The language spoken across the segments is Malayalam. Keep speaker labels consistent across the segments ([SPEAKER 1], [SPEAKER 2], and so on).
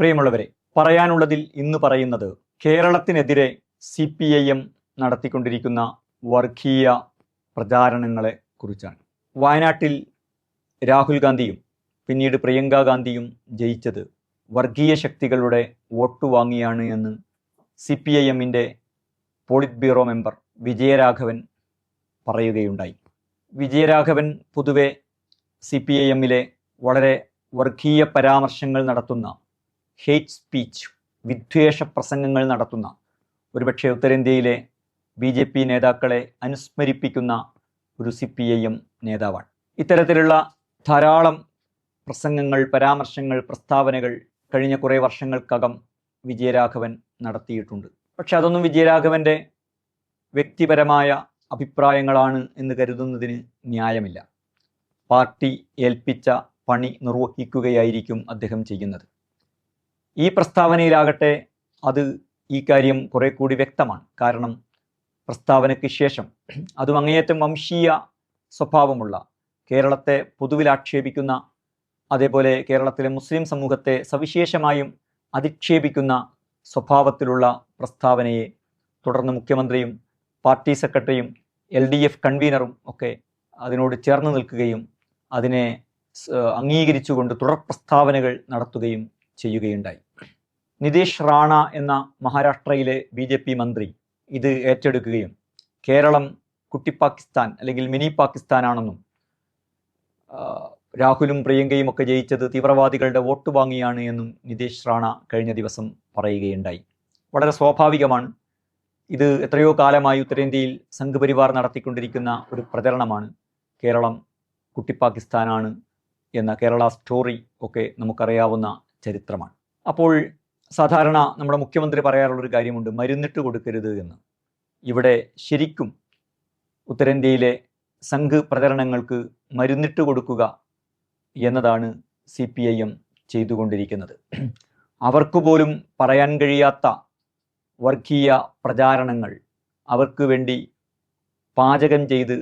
[SPEAKER 1] പ്രിയമുള്ളവരെ പറയാനുള്ളതിൽ ഇന്ന് പറയുന്നത് കേരളത്തിനെതിരെ സി പി ഐ എം നടത്തിക്കൊണ്ടിരിക്കുന്ന വർഗീയ പ്രചാരണങ്ങളെ കുറിച്ചാണ്. വയനാട്ടിൽ രാഹുൽ ഗാന്ധിയും പിന്നീട് പ്രിയങ്ക ഗാന്ധിയും ജയിച്ചത് വർഗീയ ശക്തികളുടെ വോട്ട് വാങ്ങിയാണ് എന്ന് സി പി ഐ എമ്മിന്റെ പോളിറ്റ് ബ്യൂറോ മെമ്പർ വിജയരാഘവൻ പറയുകയുണ്ടായി. വിജയരാഘവൻ പൊതുവെ സി പി ഐ എമ്മിലെ വളരെ വർഗീയ പരാമർശങ്ങൾ നടത്തുന്ന ഹേറ്റ് സ്പീച്ച് വിദ്വേഷ പ്രസംഗങ്ങൾ നടത്തുന്ന ഒരുപക്ഷെ ഉത്തരേന്ത്യയിലെ ബി ജെ പി നേതാക്കളെ അനുസ്മരിപ്പിക്കുന്ന ഒരു സി പി ഐ എം നേതാവാണ്. ഇത്തരത്തിലുള്ള ധാരാളം പ്രസംഗങ്ങൾ പരാമർശങ്ങൾ പ്രസ്താവനകൾ കഴിഞ്ഞ കുറേ വർഷങ്ങൾക്കകം വിജയരാഘവൻ നടത്തിയിട്ടുണ്ട്. പക്ഷെ അതൊന്നും വിജയരാഘവന്റെ വ്യക്തിപരമായ അഭിപ്രായങ്ങളാണ് എന്ന് കരുതുന്നതിന് ന്യായമില്ല. പാർട്ടി ഏൽപ്പിച്ച പണി നിർവഹിക്കുകയായിരിക്കും അദ്ദേഹം ചെയ്യുന്നത്. ഈ പ്രസ്താവനയിലാകട്ടെ അത് ഈ കാര്യം കുറെ കൂടി വ്യക്തമാണ്. കാരണം പ്രസ്താവനയ്ക്ക് ശേഷം അതും അങ്ങേയറ്റം വംശീയ സ്വഭാവമുള്ള കേരളത്തെ പൊതുവിൽ ആക്ഷേപിക്കുന്ന അതേപോലെ കേരളത്തിലെ മുസ്ലിം സമൂഹത്തെ സവിശേഷമായും അധിക്ഷേപിക്കുന്ന സ്വഭാവത്തിലുള്ള പ്രസ്താവനയെ തുടർന്ന് മുഖ്യമന്ത്രിയും പാർട്ടി സെക്രട്ടറിയും എൽ ഡി എഫ് കൺവീനറും ഒക്കെ അതിനോട് ചേർന്ന് നിൽക്കുകയും അതിനെ അംഗീകരിച്ചുകൊണ്ട് തുടർ പ്രസ്താവനകൾ നടത്തുകയും ചെയ്യുകയുണ്ടായി. നിതീഷ് റാണ എന്ന മഹാരാഷ്ട്രയിലെ ബി ജെ പി മന്ത്രി ഇത് ഏറ്റെടുക്കുകയും കേരളം കുട്ടി പാകിസ്ഥാൻ അല്ലെങ്കിൽ മിനി പാകിസ്ഥാനാണെന്നും രാഹുലും പ്രിയങ്കയും ഒക്കെ ജയിച്ചത് തീവ്രവാദികളുടെ വോട്ട് വാങ്ങിയാണ് എന്നും നിതീഷ് റാണ കഴിഞ്ഞ ദിവസം പറയുകയുണ്ടായി. വളരെ സ്വാഭാവികമാണ്. ഇത് എത്രയോ കാലമായി ഉത്തരേന്ത്യയിൽ സംഘപരിവാർ നടത്തിക്കൊണ്ടിരിക്കുന്ന ഒരു പ്രചരണമാണ്. കേരളം കുട്ടി പാകിസ്ഥാനാണ് എന്ന കേരള സ്റ്റോറി ഒക്കെ നമുക്കറിയാവുന്ന ചരിത്രമാണ്. അപ്പോൾ സാധാരണ നമ്മുടെ മുഖ്യമന്ത്രി പറയാറുള്ളൊരു കാര്യമുണ്ട് മരുന്നിട്ട് കൊടുക്കരുത് എന്ന്. ഇവിടെ ശരിക്കും ഉത്തരേന്ത്യയിലെ സംഘ് പ്രചരണങ്ങൾക്ക് മരുന്നിട്ട് കൊടുക്കുക എന്നതാണ് സി പി ഐ എം ചെയ്തുകൊണ്ടിരിക്കുന്നത്. അവർക്ക് പോലും പറയാൻ കഴിയാത്ത വർഗീയ പ്രചാരണങ്ങൾ അവർക്ക് വേണ്ടി പാചകം ചെയ്ത്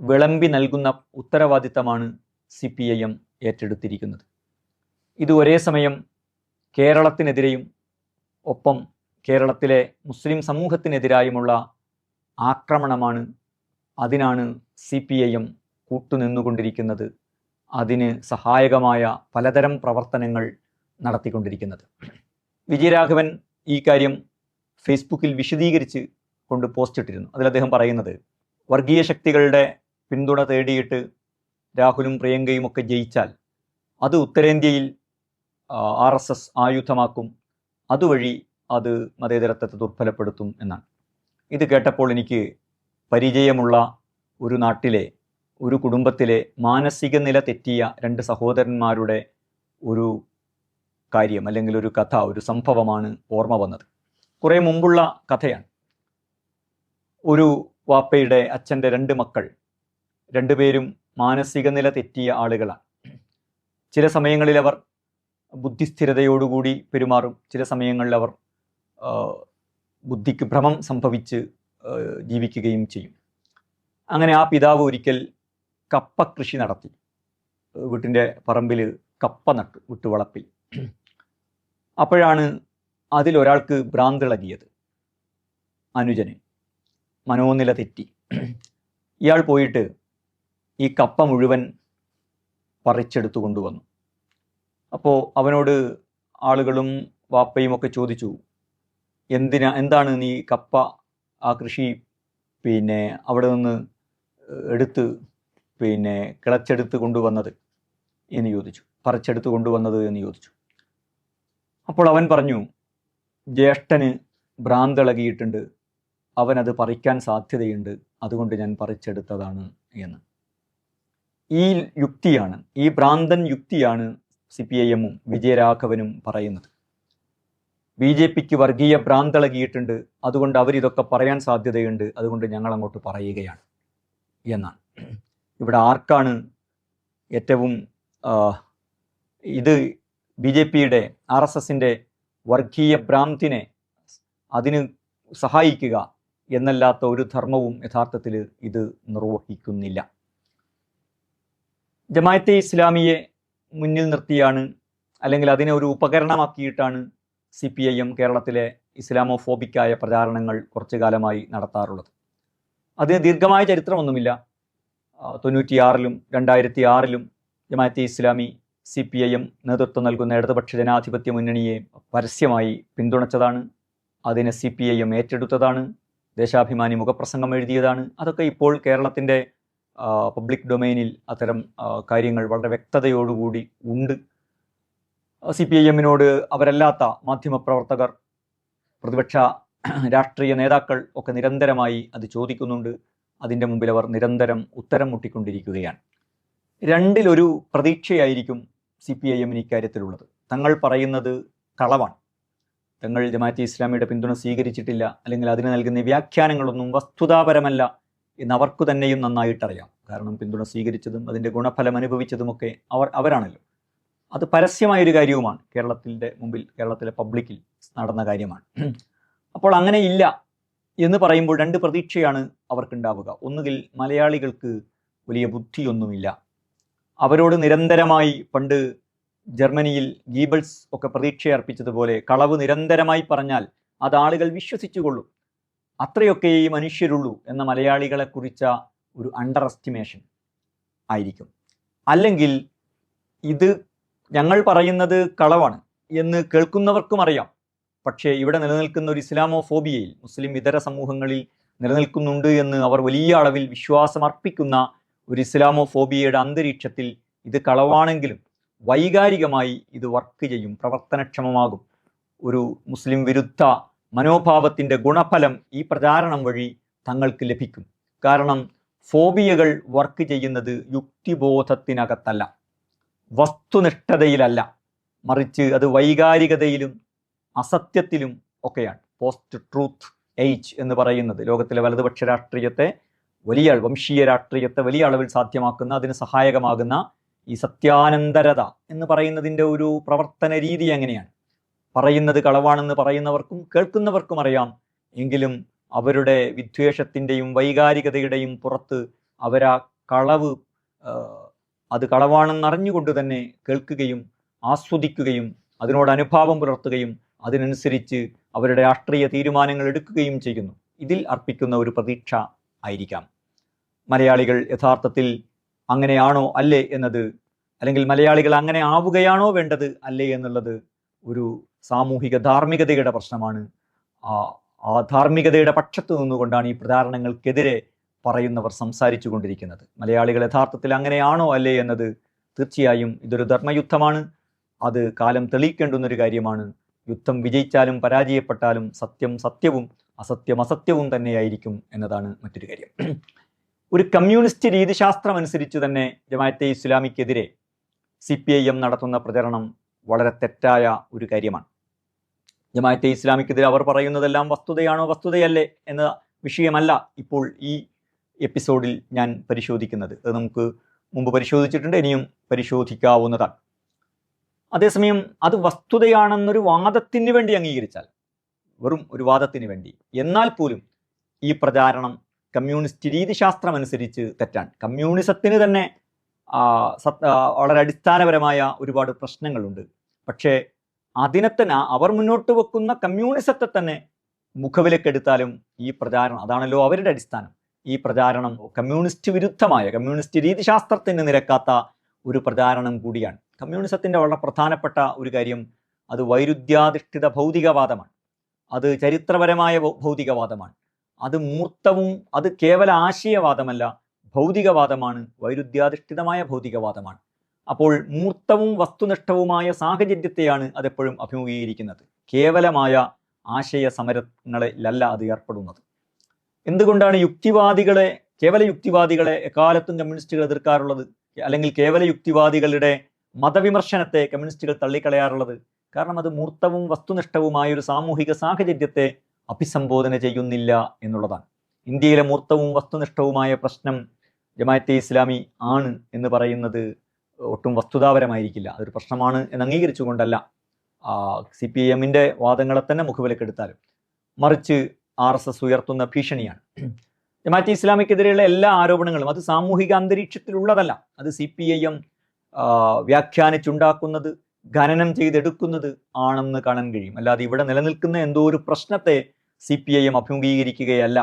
[SPEAKER 1] വിളമ്പി നൽകുന്ന ഉത്തരവാദിത്തമാണ് സി പി ഐ എം ഏറ്റെടുത്തിരിക്കുന്നത്. ഇത് ഒരേ സമയം കേരളത്തിനെതിരെയും ഒപ്പം കേരളത്തിലെ മുസ്ലിം സമൂഹത്തിനെതിരായുമുള്ള ആക്രമണമാണ് അതിനാണ് സി പി ഐ എം കൂട്ടുനിന്നുകൊണ്ടിരിക്കുന്നത്. അതിന് സഹായകമായ പലതരം പ്രവർത്തനങ്ങൾ നടത്തിക്കൊണ്ടിരിക്കുന്നത്. വിജയരാഘവൻ ഈ കാര്യം ഫേസ്ബുക്കിൽ വിശദീകരിച്ച് കൊണ്ട് പോസ്റ്റ് ഇട്ടിരുന്നു അതിൽ അദ്ദേഹം പറയുന്നത് വർഗീയ ശക്തികളുടെ പിന്തുണ തേടിയിട്ട് രാഹുലും പ്രിയങ്കയും ഒക്കെ ജയിച്ചാൽ അത് ഉത്തരേന്ത്യയിൽ ആർ എസ് എസ് ആയുധമാക്കും അതുവഴി അത് മതേതരത്വത്തെ ദുർബലപ്പെടുത്തും എന്നാണ്. ഇത് കേട്ടപ്പോൾ എനിക്ക് പരിചയമുള്ള ഒരു നാട്ടിലെ ഒരു കുടുംബത്തിലെ മാനസിക നില തെറ്റിയ രണ്ട് സഹോദരന്മാരുടെ ഒരു കാര്യം അല്ലെങ്കിൽ ഒരു കഥ ഒരു സംഭവമാണ് ഓർമ്മ വന്നത്. കുറേ മുമ്പുള്ള കഥയാണ്. ഒരു വാപ്പയുടെ അച്ഛന്റെ രണ്ട് മക്കൾ രണ്ടുപേരും മാനസിക നില തെറ്റിയ ആളുകളാണ്. ചില സമയങ്ങളിൽ അവർ ബുദ്ധിസ്ഥിരതയോടുകൂടി പെരുമാറും. ചില സമയങ്ങളിൽ അവർ ബുദ്ധിക്ക് ഭ്രമം സംഭവിച്ച് ജീവിക്കുകയും ചെയ്യും. അങ്ങനെ ആ പിതാവ് ഒരിക്കൽ കപ്പ കൃഷി നടത്തി. വീട്ടിന്റെ പറമ്പിൽ കപ്പ നട്ടു വിട്ടുവളപ്പിൽ അപ്പോഴാണ് അതിലൊരാൾക്ക് ഭ്രാന്തിളകിയത്. അനുജന് മനോനില തെറ്റി. ഇയാൾ പോയിട്ട് ഈ കപ്പ മുഴുവൻ പറിച്ചെടുത്തു കൊണ്ടുവന്നു അപ്പോൾ അവനോട് ആളുകളും വാപ്പയും ഒക്കെ ചോദിച്ചു എന്തിനാ എന്താണ് നീ കപ്പ ആ കൃഷി പിന്നെ അവിടെ നിന്ന് എടുത്ത് പിന്നെ കിളച്ചെടുത്ത് കൊണ്ടുവന്നത്? എന്ന് ചോദിച്ചു. പറിച്ചെടുത്ത് കൊണ്ടുവന്നത്? എന്ന് ചോദിച്ചു. അപ്പോൾ അവൻ പറഞ്ഞു ജ്യേഷ്ഠന് ഭ്രാന്തിളകിയിട്ടുണ്ട്. അവനത് പറിക്കാൻ സാധ്യതയുണ്ട്. അതുകൊണ്ട് ഞാൻ പറിച്ചെടുത്തതാണ് എന്ന്. ഈ യുക്തിയാണ് ഈ ഭ്രാന്തൻ യുക്തിയാണ് സി പി ഐ എമ്മും വിജയരാഘവനും പറയുന്നത്. ബി ജെ പിക്ക് വർഗീയ ഭ്രാന്തളകിയിട്ടുണ്ട്. അതുകൊണ്ട് അവരിതൊക്കെ പറയാൻ സാധ്യതയുണ്ട്. അതുകൊണ്ട് ഞങ്ങൾ അങ്ങോട്ട് പറയുകയാണ് എന്നാണ്. ഇവിടെ ആർക്കാണ് ഏറ്റവും ഇത് ബി ജെ പിയുടെ ആർ എസ് എസിന്റെ വർഗീയ ഭ്രാന്തിനെ അതിന് സഹായിക്കുക എന്നല്ലാത്ത ഒരു ധർമ്മവും യഥാർത്ഥത്തിൽ ഇത് നിർവഹിക്കുന്നില്ല. ജമായത്തെ ഇസ്ലാമിയെ മുന്നിൽ നിർത്തിയാണ് അല്ലെങ്കിൽ അതിനെ ഒരു ഉപകരണമാക്കിയിട്ടാണ് സി പി ഐ എം കേരളത്തിലെ ഇസ്ലാമോഫോബിക്കായ പ്രചാരണങ്ങൾ കുറച്ചു കാലമായി നടത്താറുള്ളത്. അതിന് ദീർഘമായ ചരിത്രമൊന്നുമില്ല. തൊണ്ണൂറ്റിയാറിലും രണ്ടായിരത്തി ആറിലും Jamaate Islami C P I M നേതൃത്വം നൽകുന്ന ഇടതുപക്ഷ ജനാധിപത്യ മുന്നണിയെ പരസ്യമായി പിന്തുണച്ചതാണ്. അതിനെ സി പി ഐ എം ഏറ്റെടുത്തതാണ്. ദേശാഭിമാനി മുഖപ്രസംഗം എഴുതിയതാണ്. അതൊക്കെ ഇപ്പോൾ കേരളത്തിന്റെ പബ്ലിക് ഡൊമൈനിൽ അത്തരം കാര്യങ്ങൾ വളരെ വ്യക്തതയോടുകൂടി ഉണ്ട്. സി പി ഐ എമ്മിനോട് അവരല്ലാത്ത മാധ്യമപ്രവർത്തകർ പ്രതിപക്ഷ രാഷ്ട്രീയ നേതാക്കൾ ഒക്കെ നിരന്തരമായി അത് ചോദിക്കുന്നുണ്ട്. അതിന്റെ മുമ്പിൽ അവർ നിരന്തരം ഉത്തരം മുട്ടിക്കൊണ്ടിരിക്കുകയാണ്. രണ്ടിലൊരു പ്രതീക്ഷയായിരിക്കും സി പി ഐ എമ്മിന് ഇക്കാര്യത്തിലുള്ളത്. തങ്ങൾ പറയുന്നത് കളവാണ്. തങ്ങൾ ജമാഅത്തെ ഇസ്ലാമിയുടെ പിന്തുണ സ്വീകരിച്ചിട്ടില്ല. അല്ലെങ്കിൽ അതിന് നൽകുന്ന വ്യാഖ്യാനങ്ങളൊന്നും വസ്തുതാപരമല്ല. എന്ന് അവർക്ക് തന്നെയും നന്നായിട്ടറിയാം. കാരണം പിന്തുണ സ്വീകരിച്ചതും അതിന്റെ ഗുണഫലം അനുഭവിച്ചതുമൊക്കെ അവർ അവരാണല്ലോ. അത് പരസ്യമായൊരു കാര്യവുമാണ്. കേരളത്തിന്റെ മുമ്പിൽ കേരളത്തിലെ പബ്ലിക്കിൽ നടന്ന കാര്യമാണ്. അപ്പോൾ അങ്ങനെ ഇല്ല എന്ന് പറയുമ്പോൾ രണ്ട് പ്രതീക്ഷയാണ് അവർക്കുണ്ടാവുക. ഒന്നുകിൽ മലയാളികൾക്ക് വലിയ ബുദ്ധിയൊന്നുമില്ല. അവരോട് നിരന്തരമായി പണ്ട് ജർമ്മനിയിൽ ഗീബിൾസ് ഒക്കെ പ്രതീക്ഷയർപ്പിച്ചതുപോലെ കളവ് നിരന്തരമായി പറഞ്ഞാൽ അത് ആളുകൾ വിശ്വസിച്ചുകൊള്ളും. അത്രയൊക്കെ ഈ മനുഷ്യരുള്ളൂ എന്ന മലയാളികളെ കുറിച്ച ഒരു അണ്ടർ എസ്റ്റിമേഷൻ ആയിരിക്കും. അല്ലെങ്കിൽ ഇത് ഞങ്ങൾ പറയുന്നത് കളവാണ് എന്ന് കേൾക്കുന്നവർക്കും അറിയാം. പക്ഷേ ഇവിടെ നിലനിൽക്കുന്ന ഒരു ഇസ്ലാമോ ഫോബിയയിൽ മുസ്ലിം ഇതര സമൂഹങ്ങളിൽ നിലനിൽക്കുന്നുണ്ട് എന്ന് അവർ വലിയ അളവിൽ വിശ്വാസമർപ്പിക്കുന്ന ഒരു ഇസ്ലാമോ ഫോബിയയുടെ അന്തരീക്ഷത്തിൽ ഇത് കളവാണെങ്കിലും വൈകാരികമായി ഇത് വർക്ക് ചെയ്യും പ്രവർത്തനക്ഷമമാകും. ഒരു മുസ്ലിം വിരുദ്ധ മനോഭാവത്തിന്റെ ഗുണഫലം ഈ പ്രചാരണം വഴി തങ്ങൾക്ക് ലഭിക്കും. കാരണം ഫോബിയകൾ വർക്ക് ചെയ്യുന്നത് യുക്തിബോധത്തിനകത്തല്ല. വസ്തുനിഷ്ഠതയിലല്ല. മറിച്ച് അത് വൈകാരികതയിലും അസത്യത്തിലും ഒക്കെയാണ്. പോസ്റ്റ് ട്രൂത്ത് എയ്ജ് എന്ന് പറയുന്നത്. ലോകത്തിലെ വലതുപക്ഷ രാഷ്ട്രീയത്തെ വലിയ വംശീയ രാഷ്ട്രീയത്തെ വലിയ അളവിൽ സാധ്യമാക്കുന്ന അതിന് സഹായകമാകുന്ന ഈ സത്യാനന്തരത എന്ന് പറയുന്നതിന്റെ ഒരു പ്രവർത്തന രീതി എങ്ങനെയാണ്? പറയുന്നത് കളവാണെന്ന് പറയുന്നവർക്കും കേൾക്കുന്നവർക്കും അറിയാം. എങ്കിലും അവരുടെ വിദ്വേഷത്തിന്റെയും വൈകാരികതയുടെയും പുറത്ത് അവരാ കളവ് അത് കളവാണെന്നറിഞ്ഞുകൊണ്ട് തന്നെ കേൾക്കുകയും ആസ്വദിക്കുകയും അതിനോട് അനുഭാവം പുലർത്തുകയും അതിനനുസരിച്ച് അവരുടെ രാഷ്ട്രീയ തീരുമാനങ്ങൾ എടുക്കുകയും ചെയ്യുന്നു. ഇതിൽ അർപ്പിക്കുന്ന ഒരു പ്രതീക്ഷ ആയിരിക്കാം. മലയാളികൾ യഥാർത്ഥത്തിൽ അങ്ങനെയാണോ അല്ലേ എന്നത് അല്ലെങ്കിൽ മലയാളികൾ അങ്ങനെ ആവുകയാണോ വേണ്ടത് അല്ലേ എന്നുള്ളത് ഒരു സാമൂഹിക ധാർമ്മികതയുടെ പ്രശ്നമാണ്. ആ ധാർമ്മികതയുടെ പക്ഷത്ത് നിന്നുകൊണ്ടാണ് ഈ പ്രചാരണങ്ങൾക്കെതിരെ പറയുന്നവർ സംസാരിച്ചു കൊണ്ടിരിക്കുന്നത് മലയാളികൾ യഥാർത്ഥത്തിൽ അങ്ങനെയാണോ അല്ലേ എന്നത് തീർച്ചയായും ഇതൊരു ധർമ്മയുദ്ധമാണ്. അത് കാലം തെളിയിക്കേണ്ടുന്നൊരു കാര്യമാണ്. യുദ്ധം വിജയിച്ചാലും പരാജയപ്പെട്ടാലും സത്യം സത്യവും അസത്യം അസത്യവും തന്നെയായിരിക്കും എന്നതാണ് മറ്റൊരു കാര്യം. ഒരു കമ്മ്യൂണിസ്റ്റ് രീതിശാസ്ത്രം അനുസരിച്ച് തന്നെ ജമാഅത്തെ ഇസ്ലാമിക്കെതിരെ സി പി ഐ എം നടത്തുന്ന പ്രചരണം വളരെ തെറ്റായ ഒരു കാര്യമാണ്. ജമാഅത്തെ ഇസ്ലാമിക്കെതിരെ അവർ പറയുന്നതെല്ലാം വസ്തുതയാണോ വസ്തുതയല്ലേ എന്ന വിഷയമല്ല ഇപ്പോൾ ഈ എപ്പിസോഡിൽ ഞാൻ പരിശോധിക്കുന്നത്. അത് നമുക്ക് മുമ്പ് പരിശോധിച്ചിട്ടുണ്ട് ഇനിയും പരിശോധിക്കാവുന്നതാണ്. അതേസമയം അത് വസ്തുതയാണെന്നൊരു വാദത്തിന് വേണ്ടി അംഗീകരിച്ചാൽ വെറും ഒരു വാദത്തിന് വേണ്ടി എന്നാൽ പോലും ഈ പ്രചാരണം കമ്മ്യൂണിസ്റ്റ് രീതിശാസ്ത്രം അനുസരിച്ച് തെറ്റാണ് കമ്മ്യൂണിസത്തിന് തന്നെ വളരെ അടിസ്ഥാനപരമായ ഒരുപാട് പ്രശ്നങ്ങളുണ്ട്. പക്ഷേ അതിനെ തന്നെ അവർ മുന്നോട്ട് വെക്കുന്ന കമ്മ്യൂണിസത്തെ തന്നെ മുഖവിലക്കെടുത്താലും ഈ പ്രചാരണം അതാണല്ലോ അവരുടെ അടിസ്ഥാനം. ഈ പ്രചാരണം കമ്മ്യൂണിസ്റ്റ് വിരുദ്ധമായ കമ്മ്യൂണിസ്റ്റ് രീതിശാസ്ത്രത്തിന് നിരക്കാത്ത ഒരു പ്രചാരണം കൂടിയാണ്. കമ്മ്യൂണിസത്തിന്റെ വളരെ പ്രധാനപ്പെട്ട ഒരു കാര്യം അത് വൈരുദ്ധ്യാധിഷ്ഠിത ഭൗതികവാദമാണ്. അത് ചരിത്രപരമായ ഭൗതികവാദമാണ്. അത് മൂർത്തവും അത് കേവല ആശയവാദമല്ല ഭൗതികവാദമാണ് വൈരുദ്ധ്യാധിഷ്ഠിതമായ ഭൗതികവാദമാണ്. അപ്പോൾ മൂർത്തവും വസ്തുനിഷ്ഠവുമായ സാഹചര്യത്തെയാണ് അതെപ്പോഴും അഭിമുഖീകരിക്കുന്നത്. കേവലമായ ആശയ സമരങ്ങളിലല്ല അത് ഏർപ്പെടുന്നത്. എന്തുകൊണ്ടാണ് യുക്തിവാദികളെ കേവല യുക്തിവാദികളെ എക്കാലത്തും കമ്മ്യൂണിസ്റ്റുകൾ എതിർക്കാറുള്ളത്? അല്ലെങ്കിൽ കേവല യുക്തിവാദികളുടെ മതവിമർശനത്തെ കമ്മ്യൂണിസ്റ്റുകൾ തള്ളിക്കളയാറുള്ളത്? കാരണം അത് മൂർത്തവും വസ്തുനിഷ്ഠവുമായ ഒരു സാമൂഹിക സാഹചര്യത്തെ അഭിസംബോധന ചെയ്യുന്നില്ല എന്നുള്ളതാണ്. ഇന്ത്യയിലെ മൂർത്തവും വസ്തുനിഷ്ഠവുമായ പ്രശ്നം ജമാഅത്തെ ഇസ്ലാമി ആണ് എന്ന് പറയുന്നത് ഒട്ടും വസ്തുതാപരമായിരിക്കില്ല. അതൊരു പ്രശ്നമാണ് എന്ന് അംഗീകരിച്ചുകൊണ്ടല്ല. സി പി എമ്മിന്റെ വാദങ്ങളെ തന്നെ മുഖവിലക്കെടുത്താലും മറിച്ച് ആർ എസ് എസ് ഉയർത്തുന്ന ഭീഷണിയാണ്. ജമാഅത്തെ ഇസ്ലാമിക്കെതിരെയുള്ള എല്ലാ ആരോപണങ്ങളും അത് സാമൂഹിക അന്തരീക്ഷത്തിലുള്ളതല്ല. അത് സി പി ഐ എം വ്യാഖ്യാനിച്ചുണ്ടാക്കുന്നത് ഖനനം ചെയ്തെടുക്കുന്നത് ആണെന്ന് കാണാൻ കഴിയും. അല്ലാതെ ഇവിടെ നിലനിൽക്കുന്ന എന്തോ ഒരു പ്രശ്നത്തെ സി പി ഐ എം അഭിമുഖീകരിക്കുകയല്ല.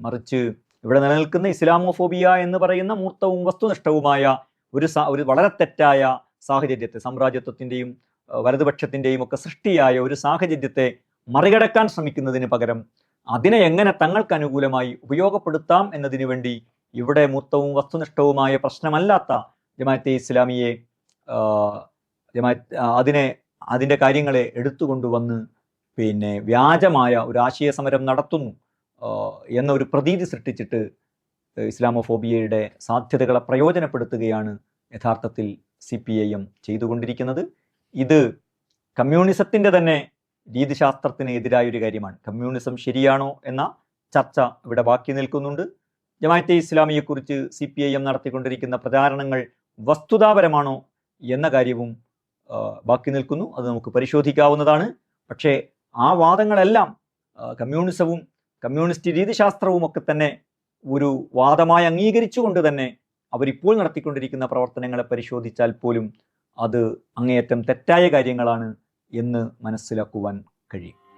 [SPEAKER 1] മറിച്ച് ഇവിടെ നിലനിൽക്കുന്ന ഇസ്ലാമോഫോബിയ എന്ന് പറയുന്ന മൂർത്തവും വസ്തുനിഷ്ഠവുമായ ഒരു ഒരു വളരെ തെറ്റായ സാഹചര്യത്തെ സാമ്രാജ്യത്വത്തിന്റെയും വലതുപക്ഷത്തിന്റെയും ഒക്കെ സൃഷ്ടിയായ ഒരു സാഹചര്യത്തെ മറികടക്കാൻ ശ്രമിക്കുന്നതിന് പകരം അതിനെ എങ്ങനെ തങ്ങൾക്ക് അനുകൂലമായി ഉപയോഗപ്പെടുത്താം എന്നതിനു വേണ്ടി ഇവിടെ മൂർത്തവും വസ്തുനിഷ്ഠവുമായ പ്രശ്നമല്ലാത്ത ജമാഅത്തെ ഇസ്ലാമിയെ ജമാഅത്ത് അതിനെ അതിന്റെ കാര്യങ്ങളെ എടുത്തുകൊണ്ടുവന്ന് പിന്നെ വ്യാജമായ ഒരു ആശയ സമരം നടത്തുന്നു എന്നൊരു എന്ന പ്രതീതി സൃഷ്ടിച്ചിട്ട് ഇസ്ലാമോഫോബിയയുടെ സാധ്യതകളെ പ്രയോജനപ്പെടുത്തുകയാണ് യഥാർത്ഥത്തിൽ സി പി ഐ എം ചെയ്തുകൊണ്ടിരിക്കുന്നത്. ഇത് കമ്മ്യൂണിസത്തിന്റെ തന്നെ രീതിശാസ്ത്രത്തിന് എതിരായ ഒരു കാര്യമാണ്. കമ്മ്യൂണിസം ശരിയാണോ എന്ന ചർച്ച ഇവിടെ ബാക്കി നിൽക്കുന്നുണ്ട്. ജമാഅത്തെ ഇസ്ലാമിയെക്കുറിച്ച് സി പി ഐ എം നടത്തിക്കൊണ്ടിരിക്കുന്ന പ്രചാരണങ്ങൾ വസ്തുതാപരമാണോ എന്ന കാര്യവും ബാക്കി നിൽക്കുന്നു. അത് നമുക്ക് പരിശോധിക്കാവുന്നതാണ്. പക്ഷേ ആ വാദങ്ങളെല്ലാം കമ്മ്യൂണിസവും കമ്മ്യൂണിസ്റ്റ് രീതിശാസ്ത്രവും ഒക്കെ തന്നെ ഒരു വാദമായി അംഗീകരിച്ചുകൊണ്ട് തന്നെ അവരിപ്പോൾ നടത്തിക്കൊണ്ടിരിക്കുന്ന പ്രവർത്തനങ്ങളെ പരിശോധിച്ചാൽ പോലും അത് അങ്ങേയറ്റം തെറ്റായ കാര്യങ്ങളാണ് എന്ന് മനസ്സിലാക്കുവാൻ കഴിയും.